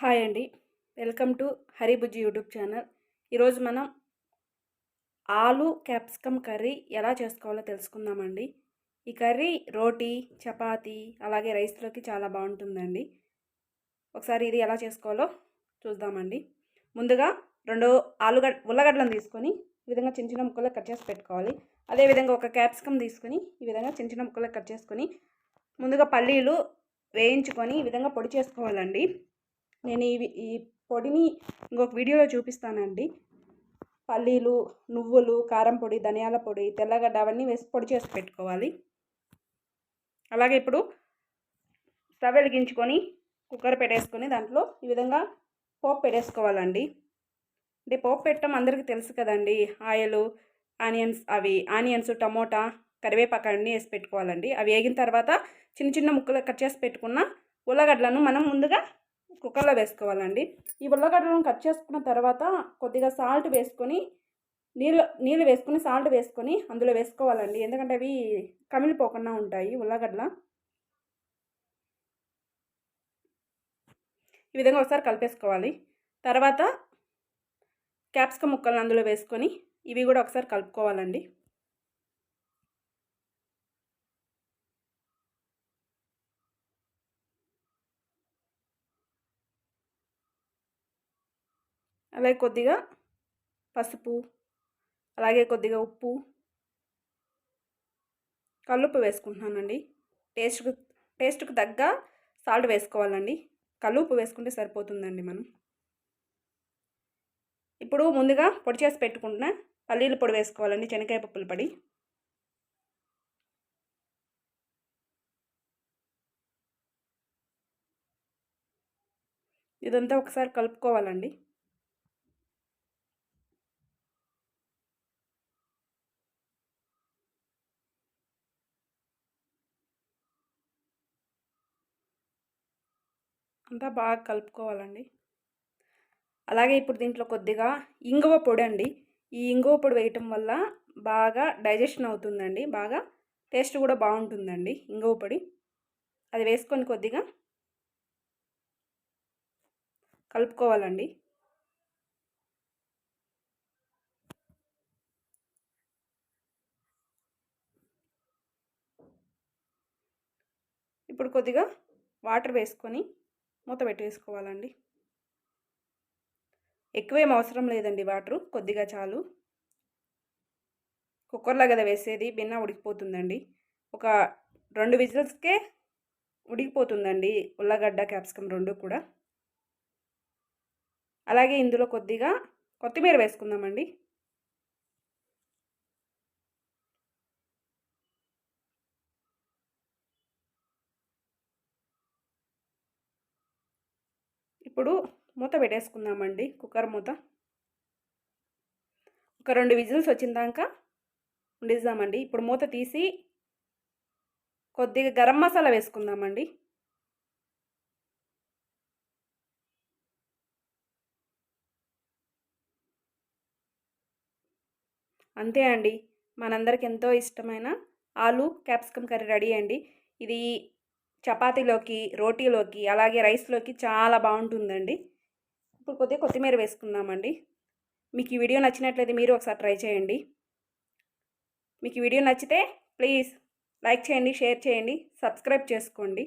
Hi అండి. Welcome to Haribujji YouTube channel. ఈరోజు మనం ఆలు క్యాప్సికమ్ కర్రీ ఎలా చేసుకోవాలో తెలుసుకుందామండి. ఈ కర్రీ రోటీ చపాతి అలాగే రైస్లోకి చాలా బాగుంటుందండి. ఒకసారి ఇది ఎలా చేసుకోవాలో చూద్దామండి. ముందుగా రెండు ఆలుగడ్డ ఉల్లగడ్డలను తీసుకొని ఈ విధంగా చిన్న చిన్న ముక్కలు కట్ చేసి పెట్టుకోవాలి. అదేవిధంగా ఒక క్యాప్సికమ్ తీసుకొని ఈ విధంగా చిన్న చిన్న ముక్కలు కట్ చేసుకొని ముందుగా పల్లీలు వేయించుకొని ఈ విధంగా పొడి చేసుకోవాలండి. నేను ఈ ఈ పొడిని ఇంకొక వీడియోలో చూపిస్తానండి. పల్లీలు నువ్వులు కారం పొడి ధనియాల పొడి తెల్లగడ్డ అవన్నీ వేసి పొడి చేసి పెట్టుకోవాలి. అలాగే ఇప్పుడు స్టవ్ వెలిగించుకొని కుక్కర్ పెట్టేసుకొని దాంట్లో ఈ విధంగా పోపు పెట్టేసుకోవాలండి. అంటే పోపు పెట్టడం అందరికీ తెలుసు కదండి. ఆయిల్ ఆనియన్స్ అవి ఆనియన్స్ టమోటా కరివేపాకు అన్నీ వేసి పెట్టుకోవాలండి. అవి వేగిన తర్వాత చిన్న చిన్న ముక్కలు కట్ చేసి పెట్టుకున్న ఉల్లగడ్డలను మనం ముందుగా కుక్కర్లో వేసుకోవాలండి. ఈ ఉల్లగడ్డలను కట్ చేసుకున్న తర్వాత కొద్దిగా సాల్ట్ వేసుకొని నీళ్ళు నీళ్ళు వేసుకొని సాల్ట్ వేసుకొని అందులో వేసుకోవాలండి. ఎందుకంటే అవి కమిలిపోకుండా ఉంటాయి ఉల్లగడ్డల. ఈ విధంగా ఒకసారి కలిపేసుకోవాలి. తర్వాత క్యాప్సికమ్ ముక్కలను అందులో వేసుకొని ఇవి కూడా ఒకసారి కలుపుకోవాలండి. అలాగే కొద్దిగా పసుపు అలాగే కొద్దిగా ఉప్పు కల్లుప్పు వేసుకుంటున్నానండి. టేస్ట్కు టేస్ట్కు తగ్గ సాల్ట్ వేసుకోవాలండి. కల్లుప్పు వేసుకుంటే సరిపోతుందండి మనం. ఇప్పుడు ముందుగా పొడి చేసి పెట్టుకుంటున్న పల్లీల పొడి వేసుకోవాలండి శనగకాయ పప్పుల పొడి. ఇదంతా ఒకసారి కలుపుకోవాలండి. అంతా బాగా కలుపుకోవాలండి. అలాగే ఇప్పుడు దీంట్లో కొద్దిగా ఇంగువ పొడి అండి ఈ ఇంగువ పొడి వేయటం వల్ల బాగా డైజెషన్ అవుతుందండి. బాగా టేస్ట్ కూడా బాగుంటుందండి ఇంగువ పొడి. అది వేసుకొని కొద్దిగా కలుపుకోవాలండి. ఇప్పుడు కొద్దిగా వాటర్ వేసుకొని మూత పెట్టేసుకోవాలండి. ఎక్కువేం అవసరం లేదండి వాటరు కొద్దిగా చాలు. కుక్కర్లో కదా వేసేది బిన్న ఉడికిపోతుందండి. ఒక రెండు విజిల్స్కే ఉడికిపోతుందండి ఉల్లగడ్డ క్యాప్సికమ్ రెండు కూడా. అలాగే ఇందులో కొద్దిగా కొత్తిమీర వేసుకుందామండి. ఇప్పుడు మూత పెట్టేసుకుందామండి కుక్కర్ మూత. ఒక రెండు విజిల్స్ వచ్చిందాక ఉండిద్దామండి. ఇప్పుడు మూత తీసి కొద్దిగా గరం మసాలా వేసుకుందామండి. అంతే అండి. మనందరికి ఎంతో ఇష్టమైన ఆలు క్యాప్సికమ్ కర్రీ రెడీ అండి. ఇది చపాతీలోకి రోటీలోకి అలాగే రైస్లోకి చాలా బాగుంటుందండి. ఇప్పుడు కొద్దిగా కొత్తిమీర వేసుకుందామండి. మీకు ఈ వీడియో నచ్చినట్లయితే మీరు ఒకసారి ట్రై చేయండి. మీకు ఈ వీడియో నచ్చితే ప్లీజ్ లైక్ చేయండి షేర్ చేయండి సబ్స్క్రైబ్ చేసుకోండి.